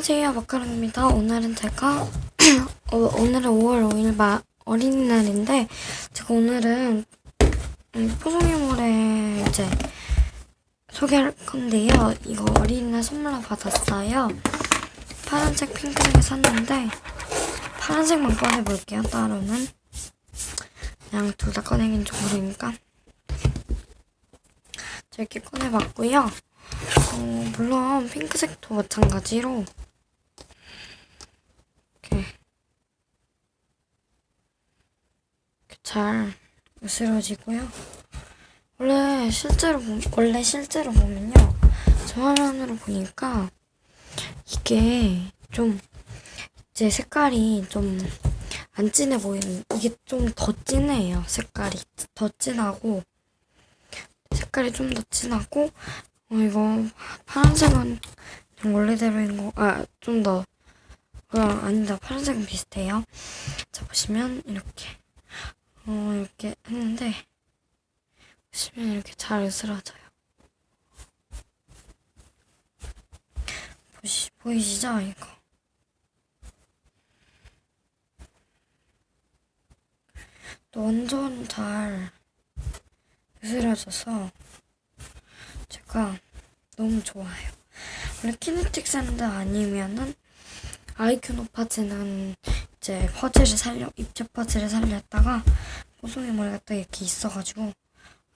안녕하세요 마카롱입니다. 오늘은 제가 어, 오늘은 5월 5일 마, 어린이날인데 제가 오늘은 음, 포송이몰에 이제 소개할 건데요. 이거 어린이날 선물로 받았어요. 파란색 핑크색을 샀는데 파란색만 꺼내볼게요 따로는. 그냥 둘 다 꺼내긴 좀 자, 이렇게 꺼내봤고요. 어, 물론 핑크색도 마찬가지로 이렇게, 이렇게 잘 으스러지고요. 원래 실제로 보, 원래 실제로 보면요, 저 화면으로 보니까 이게 좀 이제 색깔이 좀 안 진해 보이는 이게 좀 더 진해요 색깔이 더 진하고 색깔이 좀 더 진하고 어, 이거 파란색은 원래대로인 거, 아, 좀 더, 어, 아니다. 파란색은 비슷해요. 자, 보시면 이렇게, 어, 이렇게 했는데, 보시면 이렇게 잘 으스러져요. 보시, 보이시죠? 이거. 또 완전 잘 으스러져서, 제가 너무 좋아요. 원래 키네틱 샌드 아니면은 아이큐 노파즈는 이제 퍼즐을 살려 입체 퍼즐을 살렸다가 뽀송이 머리가 딱 이렇게 있어가지고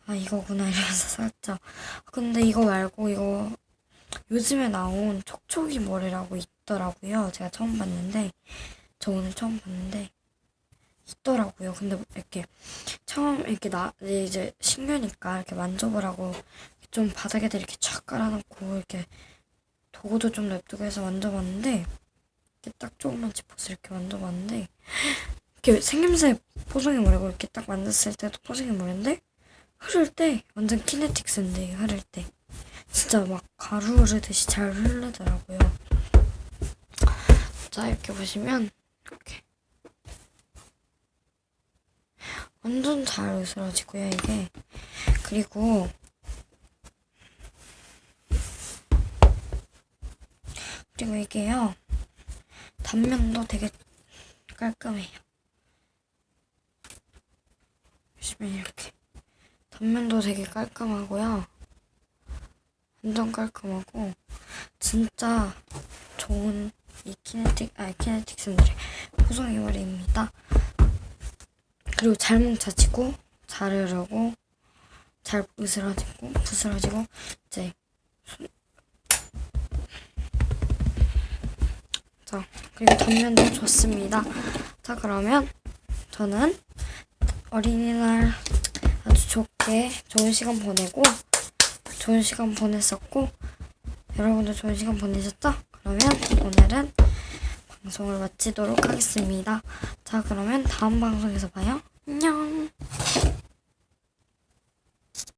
아 이거구나 이러면서 샀죠. 근데 이거 말고 이거 요즘에 나온 촉촉이 머리라고 있더라고요. 제가 처음 봤는데 저 오늘 처음 봤는데 있더라고요. 근데 이렇게 처음 이렇게 나 이제 신규니까 이렇게 만져보라고 좀 바닥에다 이렇게 촥 깔아놓고 이렇게 도구도 좀 냅두고 해서 만져봤는데 딱 조금만 짚어서 이렇게 만져봤는데 이렇게 생김새 포송이 머리고 이렇게 딱 만졌을 때도 포송이 머리인데 흐를 때 완전 키네틱스인데 흐를 때. 진짜 막 가루 흐르듯이 잘 흐르더라고요. 자 이렇게 보시면 이렇게 완전 잘 으스러지고요 이게. 그리고 그리고 이게요 단면도 되게 깔끔해요. 보시면 이렇게 단면도 되게 깔끔하고요. 완전 깔끔하고 진짜 좋은 이 키네틱 아 키네틱 샌들의 포송이 머리입니다. 그리고 잘 뭉쳐지고 잘 흐르고 잘 으스러지고 부스러지고 이제 자 그리고 단면도 좋습니다 자 그러면 저는 어린이날 아주 좋게 좋은 시간 보내고 좋은 시간 보냈었고 여러분도 좋은 시간 보내셨죠? 그러면 오늘은 방송을 마치도록 하겠습니다. 자, 그러면 다음 방송에서 봐요. 안녕!